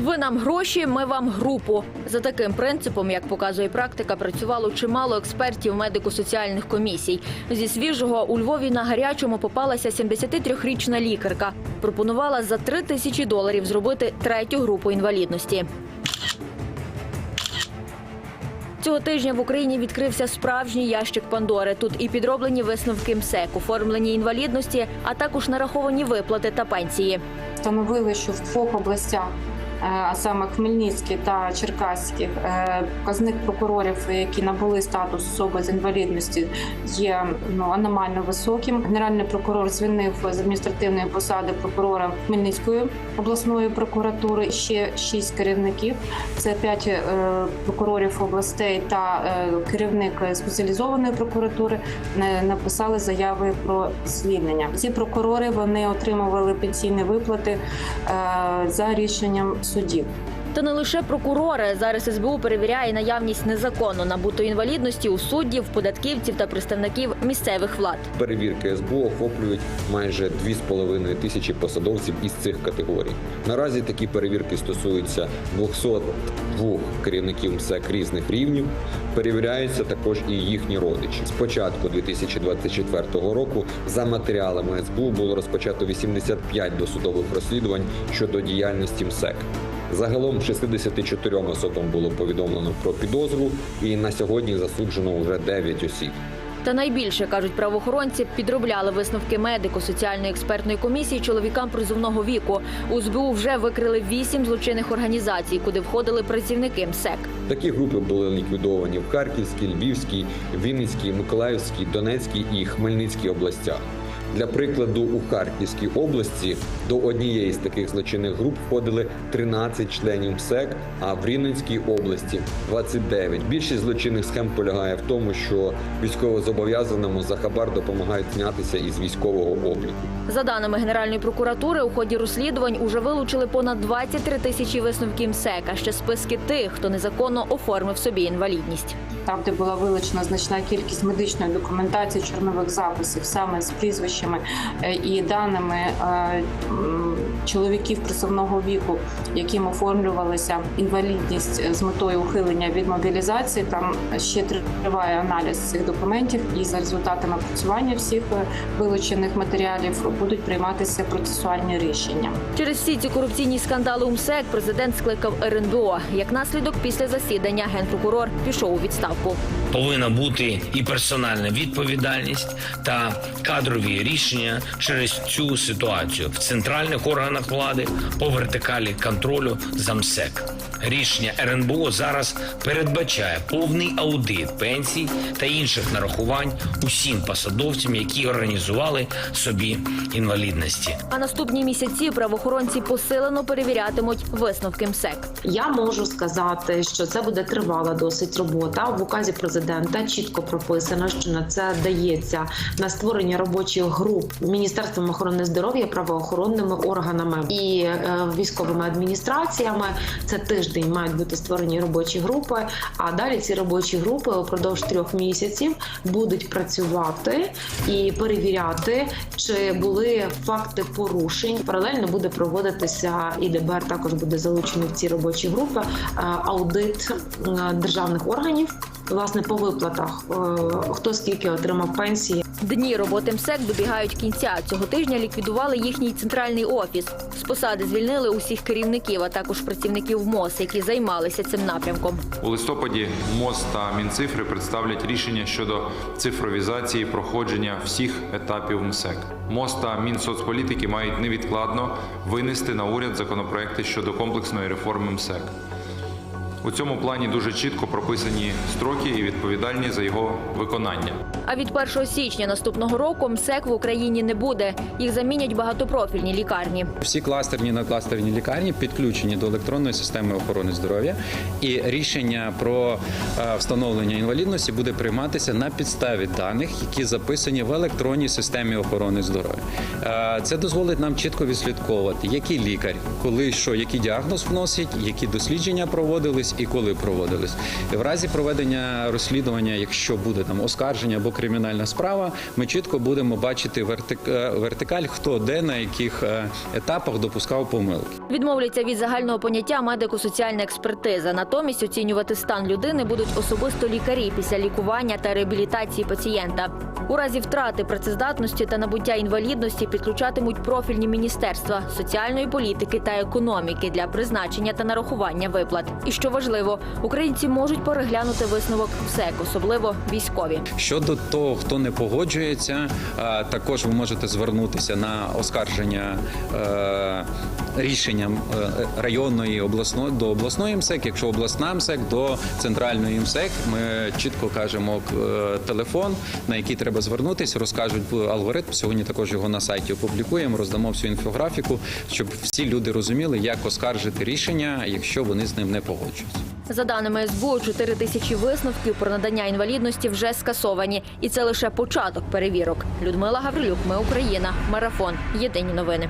Ви нам гроші, ми вам групу. За таким принципом, як показує практика, працювало чимало експертів медико-соціальних комісій. Зі свіжого у Львові на гарячому попалася 73-річна лікарка. Пропонувала за 3 тисячі доларів зробити третю групу інвалідності. Цього тижня в Україні відкрився справжній ящик Пандори. Тут і підроблені висновки МСЕК, оформлені інвалідності, а також нараховані виплати та пенсії. Встановили, що в двох областях, а саме Хмельницький та Черкаський, е, показник прокурорів, які набули статус особи з інвалідності, є ну, аномально високим. Генеральний прокурор звільнив з адміністративної посади прокурора Хмельницької обласної прокуратури. Ще шість керівників. Це п'ять е, прокурорів областей та е, керівник спеціалізованої прокуратури е, написали заяви про звільнення. Ці прокурори вони отримували пенсійні виплати е, за рішенням судів. Та не лише прокурори. Зараз СБУ перевіряє наявність незаконно набутої інвалідності у суддів, податківців та представників місцевих влад. Перевірки СБУ охоплюють майже 2,5 тисячі посадовців із цих категорій. Наразі такі перевірки стосуються 202 керівників МСЕК різних рівнів. Перевіряються також і їхні родичі. З початку 2024 року за матеріалами СБУ було розпочато 85 досудових розслідувань щодо діяльності МСЕК. Загалом 64 особам було повідомлено про підозру, і на сьогодні засуджено вже 9 осіб. Та найбільше кажуть правоохоронці, підробляли висновки медико-соціальної експертної комісії чоловікам призовного віку. У СБУ вже викрили вісім злочинних організацій, куди входили працівники МСЕК. Такі групи були ліквідовані в Харківській, Львівській, Вінницькій, Миколаївській, Донецькій і Хмельницькій областях. Для прикладу, у Харківській області до однієї з таких злочинних груп входили 13 членів МСЕК, а в Рівненській області 29. Більшість злочинних схем полягає в тому, що військовозобов'язаному за хабар допомагають знятися із військового обліку. За даними Генеральної прокуратури, у ході розслідувань уже вилучили понад 23 тисячі висновків МСЕК, а ще списки тих, хто незаконно оформив собі інвалідність. Там, де була вилучена значна кількість медичної документації, чорнових записів, саме з прізвищами е, і даними е, чоловіків призовного віку, яким оформлювалася інвалідність з метою ухилення від мобілізації. Там ще триває аналіз цих документів, і за результатами опрацювання всіх е, вилучених матеріалів будуть прийматися процесуальні рішення. Через всі ці корупційні скандали у МСЕК президент скликав РНБО. Як наслідок, після засідання генпрокурор пішов у відставку. Повинна бути і персональна відповідальність та кадрові рішення через цю ситуацію в центральних органах влади по вертикалі контролю за МСЕК. Рішення РНБО зараз передбачає повний аудит пенсій та інших нарахувань усім посадовцям, які організували собі інвалідності. А наступні місяці правоохоронці посилено перевірятимуть висновки МСЕК. Я можу сказати, що це буде тривала досить робота. В указі президента чітко прописано, що на це дається на створення робочих груп Міністерством охорони здоров'я, правоохоронними органами і е, військовими адміністраціями. Це тиждень мають бути створені робочі групи. А далі ці робочі групи упродовж трьох місяців будуть працювати і перевіряти, чи були факти порушень. Паралельно буде проводитися і ДБР також буде залучений в ці робочі групи е, аудит е, державних органів. Власне, по виплатах хто скільки отримав пенсії, Дні роботи МСЕК добігають кінця. Цього тижня ліквідували їхній центральний офіс. З посади звільнили усіх керівників, а також працівників МОЗ, які займалися цим напрямком. У листопаді МОЗ та Мінцифри представлять рішення щодо цифровізації проходження всіх етапів МСЕК. МОЗ та Мінсоцполітики мають невідкладно винести на уряд законопроекти щодо комплексної реформи МСЕК. У цьому плані дуже чітко прописані строки і відповідальні за його виконання. А від 1 січня наступного року МСЕК в Україні не буде. Їх замінять багатопрофільні лікарні. Всі кластерні надкластерні лікарні підключені до електронної системи охорони здоров'я, і рішення про е, встановлення інвалідності буде прийматися на підставі даних, які записані в електронній системі охорони здоров'я. Е, Це дозволить нам чітко відслідковувати, який лікар коли що, який діагноз вносять, які дослідження проводились і коли проводились. В разі проведення розслідування, якщо буде там оскарження або кримінальна справа, ми чітко будемо бачити е, вертикаль, хто де на яких е, етапах допускав помилки. Відмовляться від загального поняття медико-соціальна експертиза. Натомість оцінювати стан людини будуть особисто лікарі після лікування та реабілітації пацієнта. У разі втрати працездатності та набуття інвалідності підключатимуть профільні міністерства соціальної політики та економіки для призначення та нарахування виплат. І що важливо, українці можуть переглянути висновок МСЕК, особливо військові. Щодо того, хто не погоджується, е, також ви можете звернутися на оскарження е, рішенням е, районної обласної до обласної МСЕК. Якщо обласна МСЕК, до центральної МСЕК, ми чітко кажемо телефон, на який треба звернутися, розкажуть алгоритм. Сьогодні також його на сайті опублікуємо, роздамо всю інфографіку, щоб всі люди розуміли, як оскаржити рішення, якщо вони з ним не погоджуються. За даними СБУ, 4 тисячі висновків про надання інвалідності вже скасовані, і це лише початок перевірок. Людмила Гаврилюк, ми Україна, марафон. Єдині новини.